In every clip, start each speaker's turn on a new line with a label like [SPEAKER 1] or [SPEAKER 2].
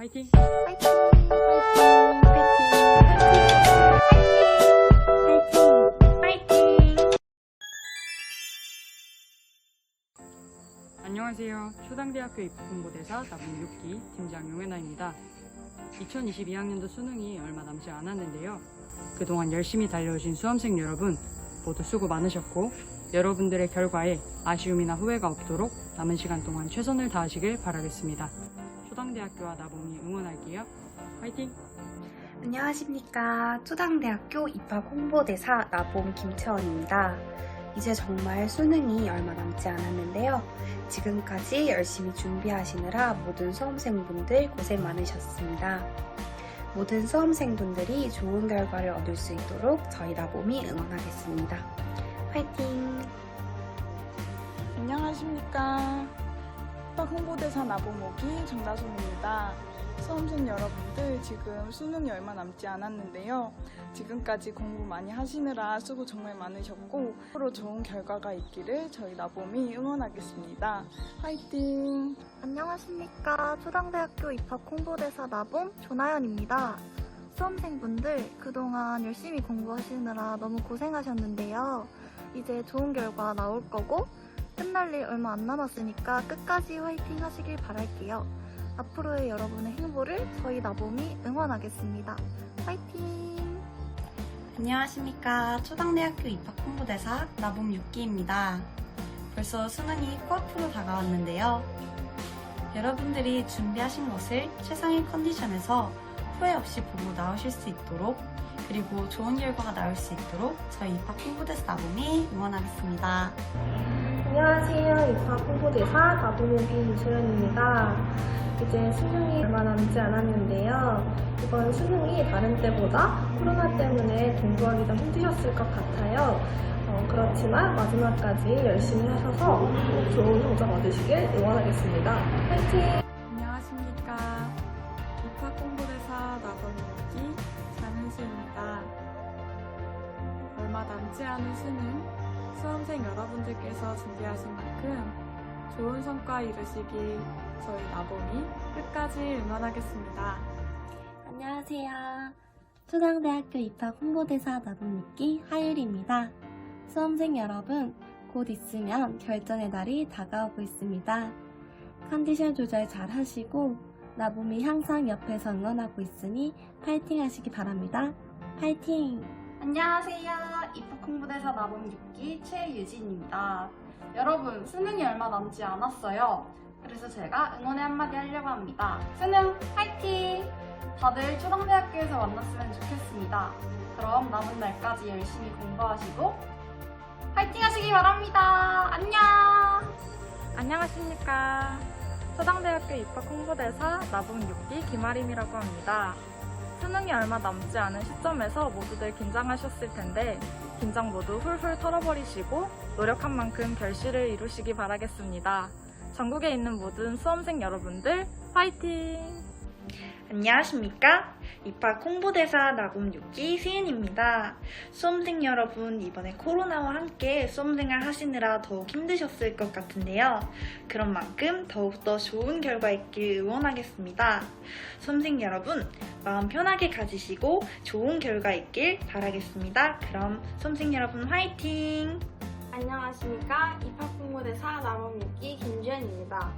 [SPEAKER 1] 화이팅! 안녕하세요. 초당대학교 입학홍보대사 나분 6기 팀장 용혜나입니다. 2022학년도 수능이 얼마 남지 않았는데요. 그동안 열심히 달려오신 수험생 여러분 모두 수고 많으셨고 여러분들의 결과에 아쉬움이나 후회가 없도록 남은 시간 동안 최선을 다하시길 바라겠습니다. 초당대학교와 나봄이 응원할게요. 화이팅!
[SPEAKER 2] 안녕하십니까. 초당대학교 입학 홍보대사 나봄 김채원입니다. 이제 정말 수능이 얼마 남지 않았는데요. 지금까지 열심히 준비하시느라 모든 수험생분들 고생 많으셨습니다. 모든 수험생분들이 좋은 결과를 얻을 수 있도록 저희 나봄이 응원하겠습니다. 화이팅!
[SPEAKER 3] 안녕하십니까. 학홍보대사 나보모기 정다솜입니다. 수험생 여러분들 지금 수능이 얼마 남지 않았는데요. 지금까지 공부 많이 하시느라 수고 정말 많으셨고 앞으로 좋은 결과가 있기를 저희 나봄이 응원하겠습니다. 화이팅!
[SPEAKER 4] 안녕하십니까. 초당대학교 입학 홍보대사 나봄 조나연입니다. 수험생분들 그동안 열심히 공부하시느라 너무 고생하셨는데요. 이제 좋은 결과 나올 거고 끝날 일 얼마 안 남았으니까 끝까지 화이팅 하시길 바랄게요. 앞으로의 여러분의 행보를 저희 나봄이 응원하겠습니다. 화이팅!
[SPEAKER 2] 안녕하십니까. 초당대학교 입학 홍보대사 나봄 6기입니다. 벌써 수능이 코앞으로 다가왔는데요. 여러분들이 준비하신 것을 최상의 컨디션에서 후회 없이 보고 나오실 수 있도록 그리고 좋은 결과가 나올 수 있도록 저희 입학 홍보대사 나봄이 응원하겠습니다.
[SPEAKER 5] 안녕하세요. 입학 홍보대사 나도모기 이소연입니다. 이제 수능이 얼마 남지 않았는데요. 이번 수능이 다른 때보다 코로나 때문에 공부하기 좀 힘드셨을 것 같아요. 어, 그렇지만 마지막까지 열심히 하셔서 꼭 좋은 성적 얻으시길 응원하겠습니다. 화이팅!
[SPEAKER 3] 안녕하십니까. 입학 홍보대사 나보모기 장은수입니다. 얼마 남지 않은 수능 수험생 여러분들께서 준비하신 만큼 좋은 성과 이루시길 저희 나봄이 끝까지 응원하겠습니다.
[SPEAKER 6] 안녕하세요. 초당대학교 입학 홍보대사 나봄입기 하율입니다. 수험생 여러분, 곧 있으면 결전의 날이 다가오고 있습니다. 컨디션 조절 잘 하시고 나봄이 항상 옆에서 응원하고 있으니 파이팅 하시기 바랍니다. 파이팅!
[SPEAKER 7] 안녕하세요. 입학 홍보대사 나봄 6기 최유진입니다. 여러분, 수능이 얼마 남지 않았어요. 그래서 제가 응원의 한마디 하려고 합니다. 수능 화이팅! 다들 초당대학교에서 만났으면 좋겠습니다. 그럼 남은 날까지 열심히 공부하시고 화이팅 하시기 바랍니다. 안녕!
[SPEAKER 8] 안녕하십니까. 초당대학교 입학 홍보대사 나봄 6기 김아림이라고 합니다. 수능이 얼마 남지 않은 시점에서 모두들 긴장하셨을 텐데 긴장 모두 훌훌 털어버리시고 노력한 만큼 결실을 이루시기 바라겠습니다. 전국에 있는 모든 수험생 여러분들 화이팅!
[SPEAKER 9] 안녕하십니까? 입학 홍보대사 나봄 6기 수윤입니다. 수험생 여러분, 이번에 코로나와 함께 수험생활 하시느라 더욱 힘드셨을 것 같은데요. 그런 만큼 더욱더 좋은 결과 있길 응원하겠습니다. 수험생 여러분, 마음 편하게 가지시고 좋은 결과 있길 바라겠습니다. 그럼 수험생 여러분 화이팅!
[SPEAKER 10] 안녕하십니까. 입학 홍보대사 나범육기 김주현입니다.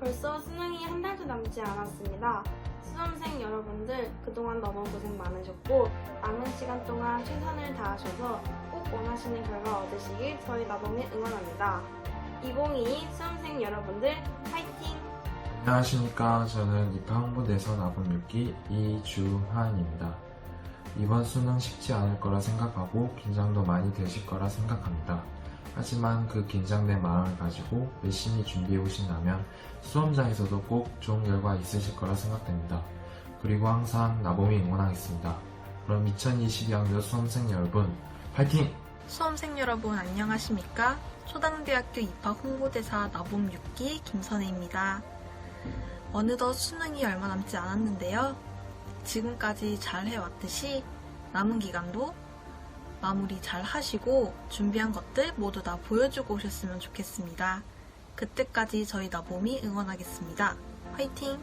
[SPEAKER 10] 벌써 수능이 한 달도 남지 않았습니다. 수험생 여러분들 그동안 너무 고생 많으셨고 남은 시간 동안 최선을 다하셔서 꼭 원하시는 결과 얻으시길 저희 나범이 응원합니다. 2022 수험생 여러분들 파이팅!
[SPEAKER 11] 안녕하십니까. 저는 입학 홍보대사 나봄 6기 이주하입니다. 이번 수능 쉽지 않을 거라 생각하고 긴장도 많이 되실 거라 생각합니다. 하지만 그 긴장된 마음을 가지고 열심히 준비해 오신다면 수험장에서도 꼭 좋은 결과 있으실 거라 생각됩니다. 그리고 항상 나봄이 응원하겠습니다. 그럼 2022학년 수험생 여러분, 파이팅!
[SPEAKER 12] 수험생 여러분 안녕하십니까? 초당대학교 입학 홍보대사 나봄 6기 김선혜입니다. 어느덧 수능이 얼마 남지 않았는데요. 지금까지 잘 해왔듯이 남은 기간도 마무리 잘 하시고 준비한 것들 모두 다 보여주고 오셨으면 좋겠습니다. 그때까지 저희 나봄이 응원하겠습니다. 화이팅!